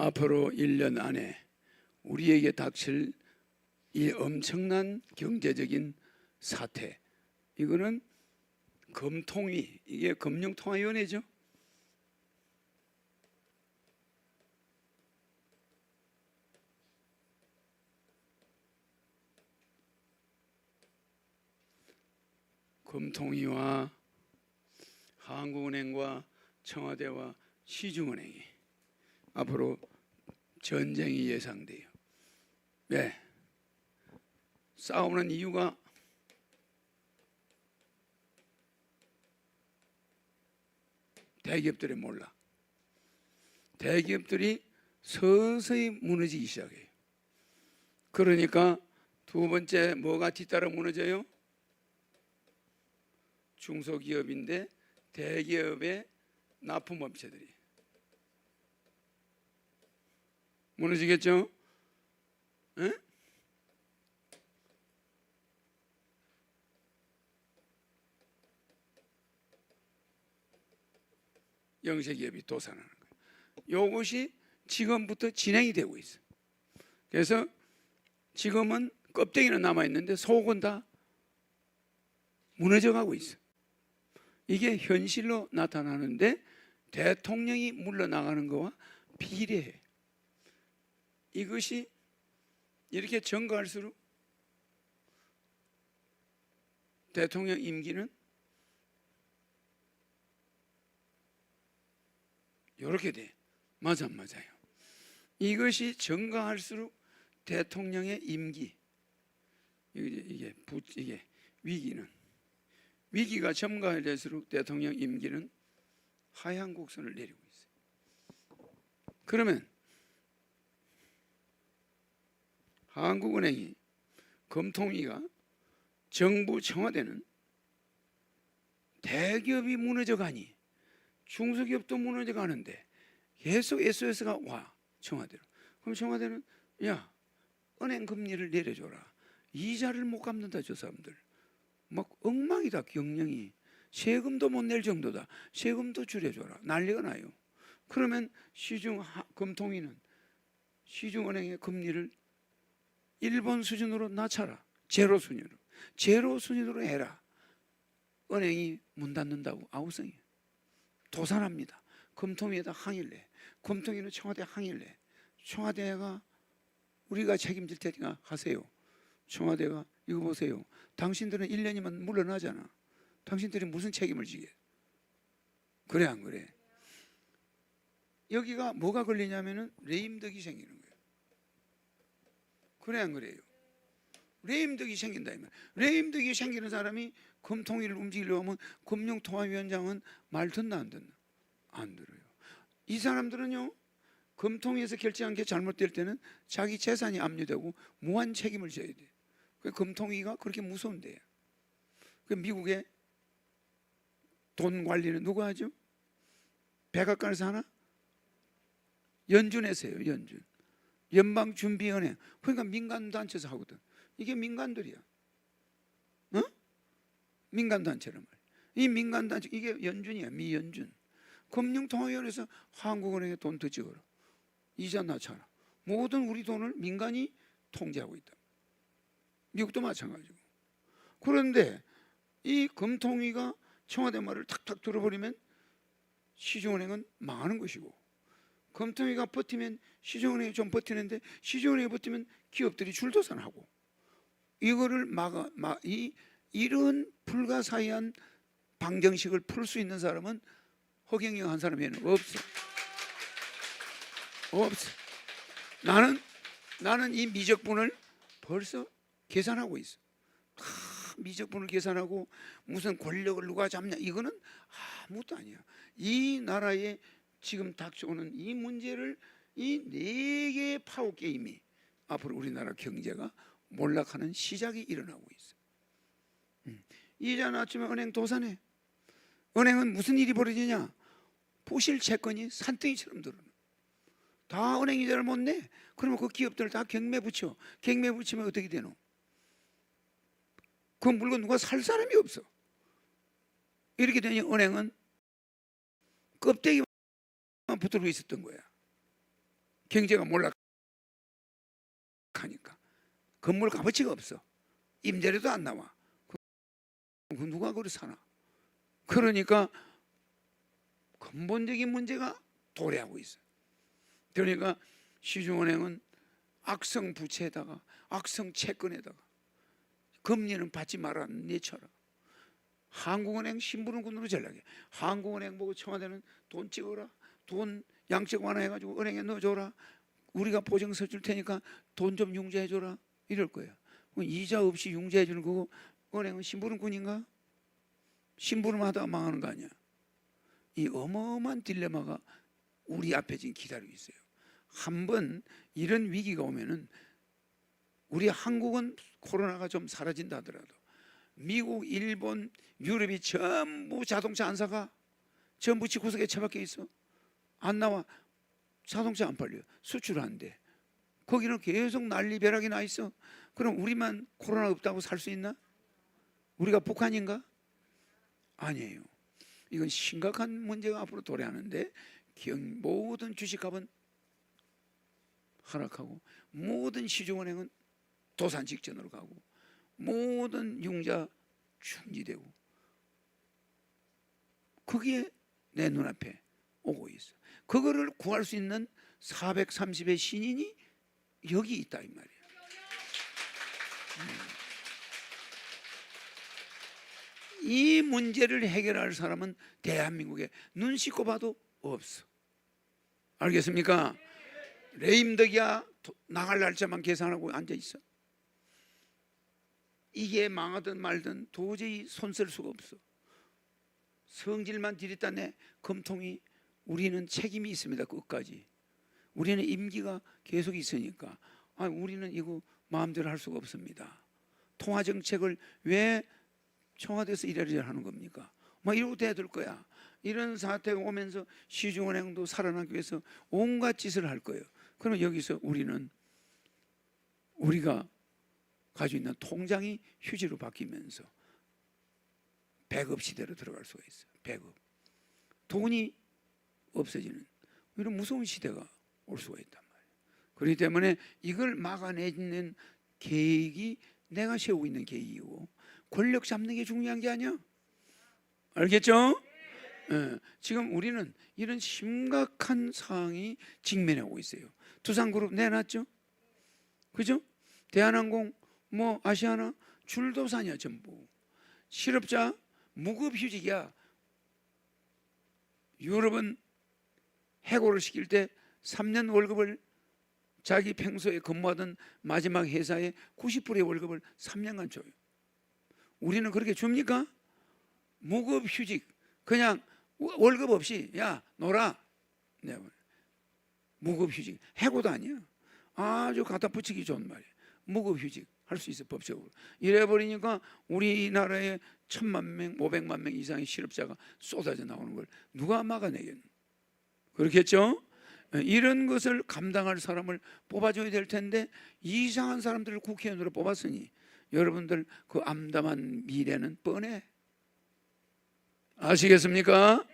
앞으로 1년 안에 우리에게 닥칠 이 엄청난 경제적인 사태 이거는 금통위 이게 금융통화위원회죠. 금통위와 한국은행과 청와대와 시중은행이 앞으로 전쟁이 예상돼요. 왜? 싸우는 이유가 대기업들이 몰라. 대기업들이 서서히 무너지기 시작해요. 그러니까 두 번째 뭐가 뒤따라 무너져요? 중소기업인데 대기업의 납품업체들이 무너지겠죠? 에? 영세 기업이 도산하는 거예요. 이것이 지금부터 진행이 되고 있어. 요 그래서 지금은 껍데기는 남아 있는데 속은 다 무너져 가고 있어. 이게 현실로 나타나는데 대통령이 물러나가는 거와 비례해. 이것이 이렇게 증가할수록 대통령 임기는 이렇게 돼. 맞아, 맞아요. 이것이 증가할수록 대통령의 임기 이게, 부, 이게 위기는 위기가 점가될수록 대통령 임기는 하향 곡선을 내리고 있어요. 그러면 한국은행이 금통위가 정부 청와대는 대기업이 무너져 가니 중소기업도 무너져 가는데 계속 SOS가 와 청와대로. 그럼 청와대는 야 은행 금리를 내려줘라. 이자를 못 갚는다 저 사람들. 막 엉망이다 경영이. 세금도 못 낼 정도다. 세금도 줄여줘라. 난리가 나요. 그러면 시중 하- 금통위는 시중은행의 금리를 일본 수준으로 낮춰라. 제로 수준으로. 제로 수준으로 해라. 은행이 문 닫는다고 아우성이에요. 도산합니다. 금통위에다 항의를 해. 금통위는 청와대 해. 청와대가 우리가 책임질 테니까 하세요. 청와대가 이거 보세요. 당신들은 1년이면 물러나잖아. 당신들이 무슨 책임을 지게? 그래 안 그래? 여기가 뭐가 걸리냐면은 레임덕이 생기는 거예요. 그래 안 그래요? 레임덕이 생긴다 이말. 레임덕이 생기는 사람이 금통위를 움직이려고 하면 금융통화위원장은 말 듣나 안 듣나? 안 들어요. 이 사람들은요. 금통위에서 결정한 게 잘못될 때는 자기 재산이 압류되고 무한 책임을 져야 돼. 그 금통위가 그렇게 무서운데요. 그 미국의 돈 관리는 누가 하죠? 백악관에서 하나? 연준에서 해요. 연준. 연방 준비 은행. 그러니까 민간 단체에서 하거든. 이게 민간들이야. 어? 민간 단체란 말이야. 이 민간 단체 이게 연준이야. 미연준. 금융통화위원회에서 한국은행에 돈더 찍어라. 이자 낮춰라. 모든 우리 돈을 민간이 통제하고 있다. 미국도 마찬가지고. 그런데 이 금통위가 청와대 말을 탁탁 들어버리면 시중은행은 망하는 것이고 금통위가 버티면 시중은행이 좀 버티는데 시중은행이 버티면 기업들이 줄도산하고 이거를 막아 막, 이 이런 불가사의한 방정식을 풀 수 있는 사람은 허경영 한 사람에는 없어. 없어. 나는 나는 이 미적분을 벌써 계산하고 있어. 다 미적분을 계산하고 무슨 권력을 누가 잡냐 이거는 아무것도 아니야. 이 나라에 지금 닥쳐오는 이 문제를 이 네 개의 파워 게임이 앞으로 우리나라 경제가 몰락하는 시작이 일어나고 있어. 음. 이자 낮추면 은행 도산해. 은행은 무슨 일이 벌어지냐? 부실 채권이 산더미처럼 들어. 다 은행 이자를 못 내. 그러면 그 기업들 다 경매 붙여. 경매 붙이면 어떻게 되노? 그 물건 누가 살 사람이 없어. 이렇게 되니 은행은 껍데기만 붙들고 있었던 거야. 경제가 몰락하니까 건물 값어치가 없어. 임대료도 안 나와. 그 누가 그리 사나? 그러니까 근본적인 문제가 도래하고 있어. 그러니까 시중은행은 악성 부채에다가 악성 채권에다가 금리는 받지 말라는 예처럼 한국은행 심부름꾼으로 전략해. 한국은행 보고 청와대는 돈 찍어라. 돈 양적 완화해가지고 은행에 넣어줘라. 우리가 보증서 줄 테니까 돈 좀 융자해줘라. 이럴. 그럼 이자 없이 융자해주는 거고 은행은 심부름꾼인가? 심부름하다가 망하는 거 아니야. 이 어마어마한 딜레마가 우리 앞에 지금 기다리고 있어요. 한 번 이런 위기가 오면은 우리 한국은 코로나가 좀 사라진다 하더라도 미국, 일본, 유럽이 전부 자동차 안 사가 전부 집구석에 처박혀 있어 안 나와 자동차 안 팔려 수출 안 돼. 거기는 계속 난리 벼락이 나 있어. 그럼 우리만 코로나 없다고 살 수 있나? 우리가 북한인가? 아니에요. 이건 심각한 문제가 앞으로 도래하는데 경- 모든 주식값은 하락하고 모든 시중은행은 도산 직전으로 가고 모든 융자 중지되고 그게 내 눈앞에 오고 있어. 그거를 구할 수 있는 430의 신인이 여기 있다 이 말이야. 음. 이 문제를 해결할 사람은 대한민국에 눈 씻고 봐도 없어. 알겠습니까? 레임덕이야 도- 나갈 날짜만 계산하고 앉아 있어. 이게 망하든 말든 도저히 손쓸 수가 없어. 성질만 들이다내 금통이 우리는 책임이 있습니다. 끝까지. 우리는 임기가 계속 있으니까 아, 우리는 이거 마음대로 할 수가 없습니다. 통화 정책을 왜 청와대에서 이래저래 하는 겁니까? 뭐 이러고 대들 거야. 이런 사태가 오면서 시중은행도 살아나기 위해서 온갖 짓을 할 거예요. 그러면 여기서 우리는 우리가 가지고 있는 통장이 휴지로 바뀌면서 배급 시대로 들어갈 수가 있어요. 배급. 돈이 없어지는 이런 무서운 시대가 올 수가 있단 말이에요. 그렇기 때문에 이걸 막아내는 계획이 내가 세우고 있는 계획이고 권력 잡는 게 중요한 게 아니야. 알겠죠? 예, 지금 우리는 이런 심각한 상황이 직면해 오고 있어요. 두산그룹 내놨죠? 그죠? 대한항공, 뭐 아시아나 줄도산이야 전부. 실업자 무급휴직이야. 유럽은 해고를 시킬 때 3년 월급을 자기 평소에 근무하던 마지막 회사에 90%의 월급을 3년간 줘요. 우리는 그렇게 줍니까? 무급 휴직 그냥 월급 없이 야 놀아 네. 무급 휴직 해고도 아니야 아주 갖다 붙이기 좋은 말이야 무급 휴직 할 수 있어 법적으로 이래 버리니까 우리나라에 천만 명, 오백만 명 이상의 실업자가 쏟아져 나오는 걸 누가 막아내겠노? 그렇겠죠? 예, 이런 것을 감당할 사람을 뽑아줘야 될 텐데 이상한 사람들을 국회의원으로 뽑았으니 여러분들 그 암담한 미래는 뻔해. 아시겠습니까?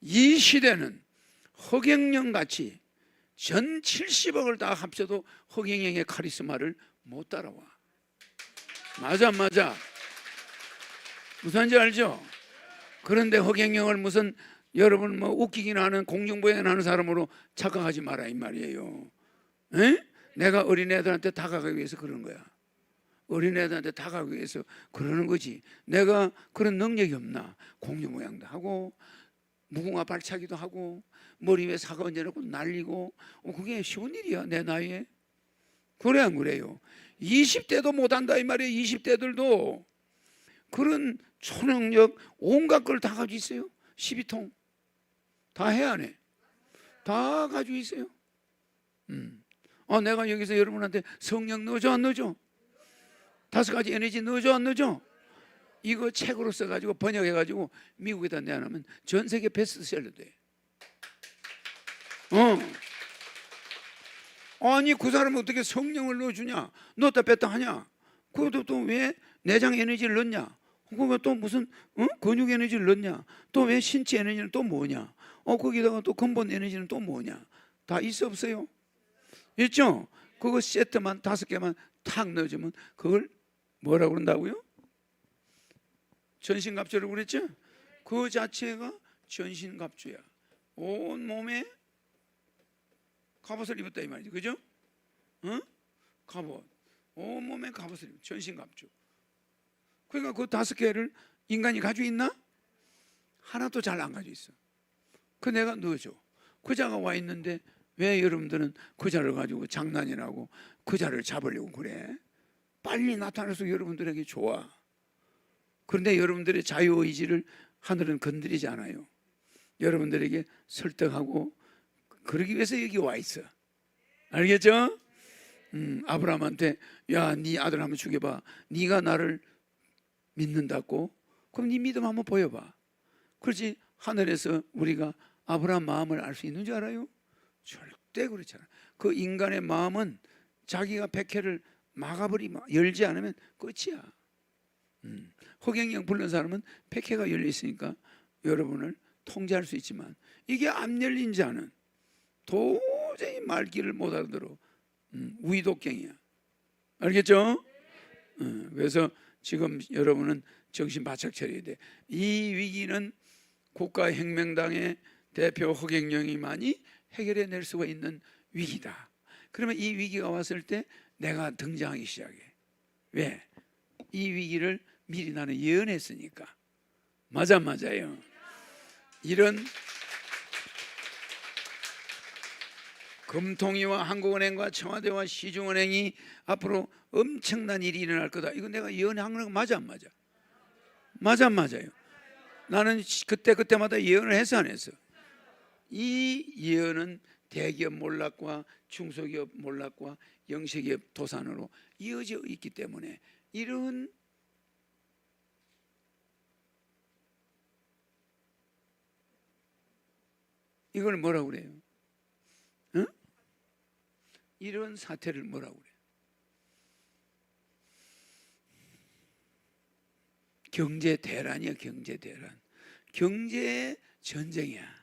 이 시대는 허경영 같이 전 70억을 다 합쳐도 허경영의 카리스마를 못 따라와. 맞아, 안 맞아. 무슨 말인지 알죠? 그런데 허경영을 무슨 여러분 뭐 웃기긴 하는 공중부양 하는 사람으로 착각하지 마라 이 말이에요. 에? 내가 어린애들한테 다가가기 위해서 그런 거야. 어린애들한테 다가가기 위해서 그러는 거지. 내가 그런 능력이 없나? 공중부양도 하고 무궁화 발차기도 하고 머리 위에 사과 얹어놓고 날리고 어, 그게 쉬운 일이야 내 나이에. 그래 안 그래요? 20대도 못한다 이 말이에요. 20대들도 그런 초능력 온갖 걸 다 가지고 있어요. 12통 다해안 해? 다 가지고 있어요. 음. 어, 내가 여기서 여러분한테 성령 넣어줘 안 넣어줘? 다섯 가지 에너지 넣어줘 안 넣어줘? 이거 책으로 써가지고 번역해가지고 미국에다 내놓으면 전 세계 베스트셀러 돼. 어. 아니 그 사람은 어떻게 성령을 넣어주냐? 넣었다 뺐다 하냐? 그것도 또 왜 내장 에너지를 넣냐? 그거 또 무슨 어? 근육 에너지를 넣냐? 또 왜 신체 에너지는 또 뭐냐? 어 거기다가 또 근본 에너지는 또 뭐냐? 다 있어 없어요? 있죠? 그거 세트만 다섯 개만 탁 넣어주면 그걸 뭐라고 그런다고요? 전신갑주라고 그랬죠? 그 자체가 전신갑주야. 온 몸에 갑옷을 입었다 이 말이죠. 그죠? 응? 갑옷. 온 몸에 갑옷을 입 전신갑주. 그러니까 그 다섯 개를 인간이 가지고 있나? 하나도 잘 안 가지고 있어. 그 내가 넣어줘. 그 자가 와 있는데 왜 여러분들은 그 자를 가지고 장난이라고 그 자를 잡으려고 그래? 빨리 나타나서 여러분들에게 좋아. 그런데 여러분들의 자유 의지를 하늘은 건드리지 않아요. 여러분들에게 설득하고 그러기 위해서 여기 와 있어. 알겠죠? 음, 아브라함한테 야, 네 아들 한번 죽여봐. 네가 나를 믿는다고? 그럼 네 믿음 한번 보여봐. 그렇지 하늘에서 우리가 아브라함 마음을 알 수 있는 줄 알아요? 절대 그렇지 않아. 그 인간의 마음은 자기가 백회를 막아버리면 열지 않으면 끝이야. 음. 허경영 부른 사람은 백회가 열려 있으니까 여러분을 통제할 수 있지만 이게 안 열린 자는 도저히 말귀를 못 알아들어. 음, 위독갱이야. 알겠죠? 음, 그래서 지금 여러분은 정신 바짝 차려야 돼. 이 위기는 국가 혁명당의 대표 허경영이만이 해결해 낼 수가 있는 위기다. 그러면 이 위기가 왔을 때 내가 등장하기 시작해. 왜? 이 위기를 미리 나는 예언했으니까. 맞아 맞아요. 이런 금통위와 한국은행과 청와대와 시중은행이 앞으로 엄청난 일이 일어날 거다. 이거 내가 예언한 거 맞아 안 맞아? 맞아 안 맞아요? 나는 그때 그때마다 예언을 해서 안 했어. 이 예언은 대기업 몰락과 중소기업 몰락과 영세기업 도산으로 이어져 있기 때문에 이런 이걸 뭐라고 그래요? 응? 이런 사태를 뭐라고 그래요? 경제 대란이야 경제 대란 경제 전쟁이야 응?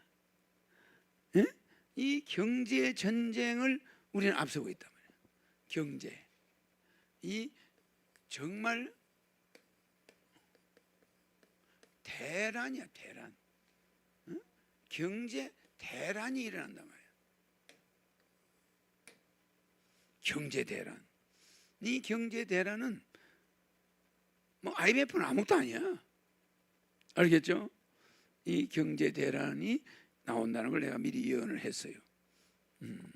이 경제 전쟁을 우리는 앞서고 있단 말이야 경제 이 정말 대란이야 대란 응? 경제 대란이 일어난단 말이야 경제 대란 이 경제 대란은 뭐 IMF는 아무것도 아니야. 알겠죠? 이 경제 대란이 나온다는 걸 내가 미리 예언을 했어요. 음.